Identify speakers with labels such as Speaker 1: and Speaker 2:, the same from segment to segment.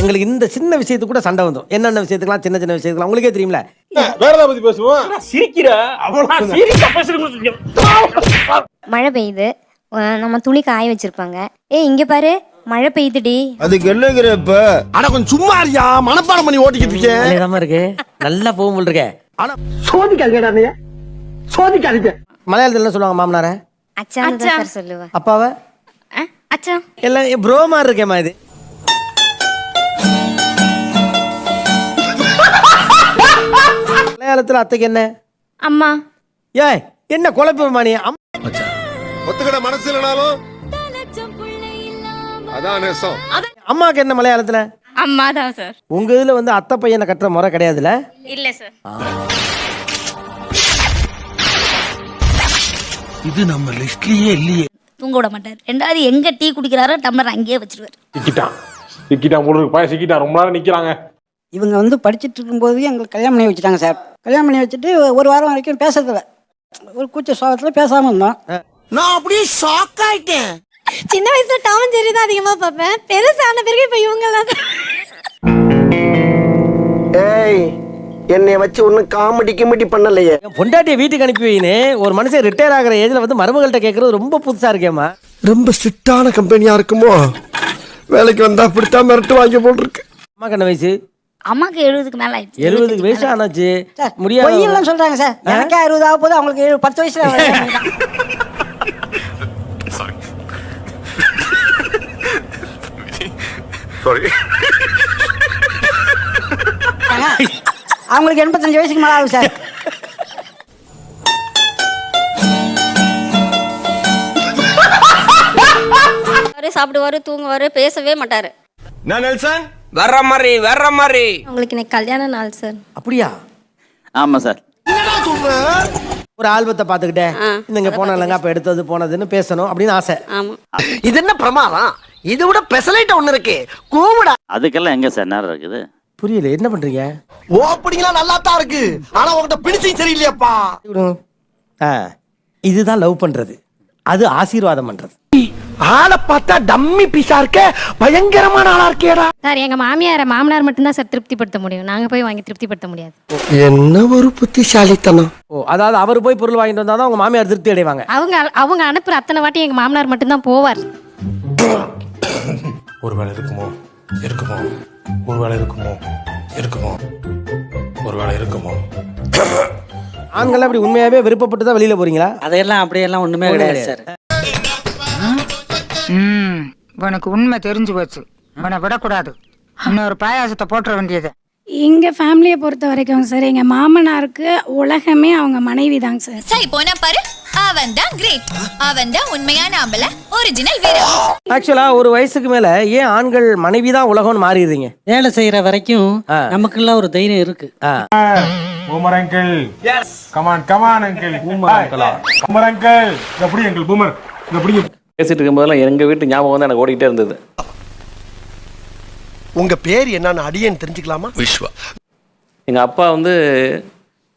Speaker 1: எங்களுக்கு இந்த சின்ன விஷயத்துக்கு கூட சண்டை வந்துடும் என்னென்ன விஷயத்துக்குலாம் சின்ன சின்ன விஷயத்துக்குலாம் உங்களுக்கே தெரியும்ல?
Speaker 2: வேற ஏதாவது பத்தி பேசுவோம்?
Speaker 3: சிரிக்கிற? பேசுறேன்
Speaker 4: மழை பெய்யுது. நம்ம துணி காய வச்சிருப்பாங்க. ஏய் இங்க பாரு. மழை பெய்யுதுடி.
Speaker 5: அதுக்கு என்னங்கிற இப்ப?
Speaker 2: ஆனா கொஞ்சம் சும்மா இருக்கியா மனப்பாடம் பண்ணி ஓட்டிக்கிட்டு இருக்கேன்
Speaker 1: இருக்கு. நல்லா போகும் போல் இருக்கே. ஆனா
Speaker 6: சோதிக்காதீங்க சோதிக்காதீங்க.
Speaker 1: மலையாளத்துல என்ன சொல்லுவாங்க மாமனார?
Speaker 4: சார் சொல்லுவேன்
Speaker 1: அப்பாவை?
Speaker 4: அச்சா.
Speaker 1: எல்லாம் ப்ரோ மாதிரி இருக்கேம்மா இது. மலையாளத்துல அத்தைக்கு என்ன?
Speaker 4: அம்மா.
Speaker 1: ஏய் என்ன குழப்பமா நீ?
Speaker 2: ஒத்துக்கிட மனசு இல்லைனாலும் அதான் நேசம்.
Speaker 1: அம்மாக்கு என்ன மலையாளத்துல?
Speaker 4: அம்மா தான் சார்.
Speaker 1: உங்க இதுல வந்து அத்தை பையனை கட்டுற முறை கிடையாதுல்ல?
Speaker 4: இல்ல சார்.
Speaker 7: தூங்க விட மாட்டார். ரெண்டாவது எங்க டீ குடிக்கிறாரோ டம்ளர் அங்கேயே வச்சிருவாரு.
Speaker 8: சிக்கிட்டான். சிக்கிட்டான் போல இருக்கு. பையன் சிக்கிட்டான். ரொம்ப நேரம் நிக்கிறாங்க.
Speaker 6: இவங்க வந்து படிச்சுட்டு இருக்கும்போது எங்களுக்கு கல்யாணம் பண்ணி வச்சுட்டாங்க சார். கல்யாணம் பண்ணி வச்சுட்டு ஒரு வாரம் வரைக்கும் பேசுறதில்ல. ஒரு கூச்ச சுவாபத்தில் பேசாம இருந்தோம்.
Speaker 2: நான் அப்படியே ஷாக் ஆயிட்டேன்.
Speaker 4: சின்ன வயசுல டாமன் ஜெரி தான் அதிகமா பார்ப்பேன். பெருசான பிறகு இப்ப இவங்க
Speaker 6: ஏய் என்னைய வச்சு ஒன்றும் காமெடி கிமெடி பண்ணலையே.
Speaker 1: பொண்டாட்டியை வீட்டுக்கு அனுப்பி வைன்னு ஒரு மனுஷன் ரிட்டையர் ஆகிற ஏஜ்ல வந்து மருமகள்கிட்ட கேட்கறது ரொம்ப புதுசா இருக்கேம்மா.
Speaker 2: ரொம்ப ஸ்ட்ரிக்டான கம்பெனியா இருக்குமோ? வேலைக்கு வந்தா அப்படித்தான் மிரட்டு வாங்கி போல் இருக்கு.
Speaker 1: அம்மாக்கு என்ன வயசு.
Speaker 7: அம்மாக்கு எழுபதுக்கு மேல ஆயிடுச்சு.
Speaker 1: எழுபதுக்கு வயசு ஆனாச்சு. முடியாது
Speaker 6: பொய்யெல்லாம் சொல்றாங்க சார். எனக்கே அறுபது ஆக போது அவங்களுக்கு ஏழு பத்து வயசுல.
Speaker 2: சாரி
Speaker 6: அவங்களுக்கு எண்பத்தஞ்சு வயசுக்கு மேல ஆகுது சார்.
Speaker 4: சாப்பிடுவாரு தூங்குவாரு பேசவே மாட்டாரு.
Speaker 2: நான் நெல்சன்?
Speaker 5: வர்ற மாதிரி வர்ற மாதிரி.
Speaker 4: உங்களுக்கு இன்னைக்கு கல்யாண நாள் சார்.
Speaker 1: அப்படியா?
Speaker 3: ஆமா சார்.
Speaker 1: ஒரு ஆல்பத்தை பார்த்துக்கிட்டே இங்க போன இல்லைங்க அப்ப எடுத்தது போனதுன்னு பேசணும் அப்படின்னு ஆசை.
Speaker 4: ஆமா.
Speaker 6: இது என்ன பிரமாதம்? இது விட பெசலைட் ஒண்ணு இருக்கு. கூவிடா.
Speaker 3: அதுக்கெல்லாம் எங்க சார் நேரம் இருக்குது?
Speaker 1: புரியல என்ன பண்றீங்க?
Speaker 2: ஓப்பனிங்லாம் நல்லா தான் இருக்கு. ஆனா உங்ககிட்ட பிடிச்சும் சரியில்லையாப்பா.
Speaker 1: ஆ, இதுதான் லவ் பண்றது. அது ஆசீர்வாதம் பண்றது.
Speaker 6: ஆளை பார்த்தா டம்மி பீஸா இருக்க பயங்கரமான ஆளா இருக்கேடா.
Speaker 4: சார் எங்க மாமியார மாமனார் மட்டும்தான் சார் திருப்திப்படுத்த முடியும். நாங்க போய் வாங்கி திருப்திப்படுத்த முடியாது.
Speaker 2: என்ன ஒரு புத்திசாலித்தனம்.
Speaker 1: ஓ அதாவது அவர் போய் பொருள் வாங்கிட்டு வந்தா தான் உங்க மாமியார் திருப்தி அடைவாங்க.
Speaker 4: அவங்க அவங்க அனுப்புற அத்தனை வாட்டி எங்க மாமனார் மட்டும்தான் போவார்.
Speaker 8: ஒருவேளை இருக்குமோ இருக்குமோ? ஒருவேளை இருக்குமோ இருக்குமோ? ஒருவேளை இருக்குமோ?
Speaker 1: ஆண்கள் அப்படி உண்மையாவே விருப்பப்பட்டு தான் வெளியில போறீங்களா?
Speaker 6: அதையெல்லாம் அப்படியெல்லாம் ஒண்ணுமே கிடையாது. சார்.
Speaker 9: உனக்கு உண்மை தெரிஞ்சு போச்சு. உன்னை விடக்கூடாது. இன்னொரு பாயாசத்தை போட்டுற வேண்டியது.
Speaker 10: எங்க ஃபேமிலியை பொறுத்த வரைக்கும் சார் எங்க மாமனாருக்கு உலகமே அவங்க மனைவி தாங்க சார்
Speaker 7: சரி போனா பாரு. அவன் தான் கிரேட் அவன் தான் உண்மையான ஆம்பளை ஒரிஜினல் வீரன்.
Speaker 1: ஆக்சுவலா ஒரு வயசுக்கு மேல ஏன் ஆண்கள் மனைவி தான் உலகம்னு மாறிடுறீங்க?
Speaker 6: வேலை செய்யற வரைக்கும். நமக்குள்ள ஒரு தைரியம் இருக்கு.
Speaker 8: Boomer uncle yes come on come on uncle boomer uncle boomer uncle எப்படி அங்கிள் பூமர் எப்படி
Speaker 3: பேசிட்டு இருக்கும்போதெல்லாம் எங்க வீட்டு ஞாபகம் வந்து எனக்கு ஓடிக்கிட்டே இருந்தது.
Speaker 2: உங்க பேர் என்னன்னு அடியேன்னு தெரிஞ்சுக்கலாமா? விஸ்வா.
Speaker 3: எங்க அப்பா வந்து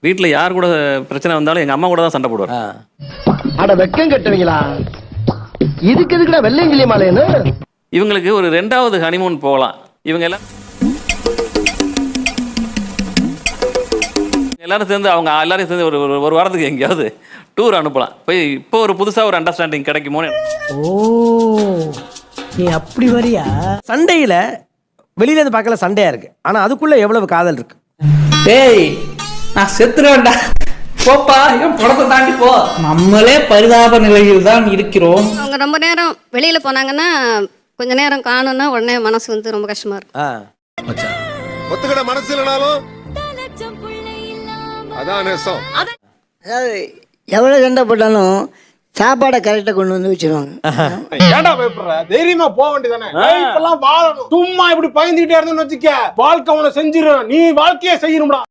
Speaker 3: வீட்டுல யார் கூட பிரச்சனை வந்தாலும் எங்க அம்மா கூட தான் சண்டை போடுவார்.
Speaker 6: அட வெக்கம் கட்டுவீங்களா? இதுக்கு எதுக்குடா வெள்ளையங்கிலி மாலைன்னு?
Speaker 3: இவங்களுக்கு ஒரு ரெண்டாவது ஹனிமூன் போகலாம். இவங்க எல்லாம் எல்லாரும் சேர்ந்து அவங்க எல்லாரும் சேர்ந்து ஒரு ஒரு- ஒரு வாரத்துக்கு எங்கேயாவது டூர் அனுப்பலாம். போய் இப்போ ஒரு புதுசா ஒரு அண்டர்ஸ்டாண்டிங் கிடைக்குமோன்னு
Speaker 6: ஓ நீ அப்படி வரியா?
Speaker 1: சண்டையில வெளியில இருந்து பார்க்கல சண்டையா இருக்கு. ஆனா அதுக்குள்ள எவ்வளவு காதல் இருக்கு?
Speaker 6: டேய் நான் செத்துறேன்டா. போப்பா என் படத்தை தாண்டி போ. நம்மளே பரிதாப நிலையில் தான் இருக்கிறோம்.
Speaker 4: அவங்க ரொம்ப நேரம் வெளியில போனாங்கன்னா கொஞ்ச நேரம் காணும்னா உடனே மனசு வந்து ரொம்ப கஷ்டமா இருக்கும்.
Speaker 1: ஆ.
Speaker 2: ஒத்துக்கிட மனசு இல்லைனாலும் அதான்
Speaker 6: அதாவது எவ்வளவு சண்டை போட்டாலும் சாப்பாடை கரெக்டா கொண்டு வந்து வச்சிருவாங்க.
Speaker 8: ஏன்டா பயப்படுற? தைரியமா போக வேண்டியதானே வாழணும். சும்மா இப்படி பயந்துகிட்டே இருந்தோம்னு வச்சுக்க வாழ்க்கை அவனை செஞ்சிடும் நீ வாழ்க்கையை செய்யணும்டா.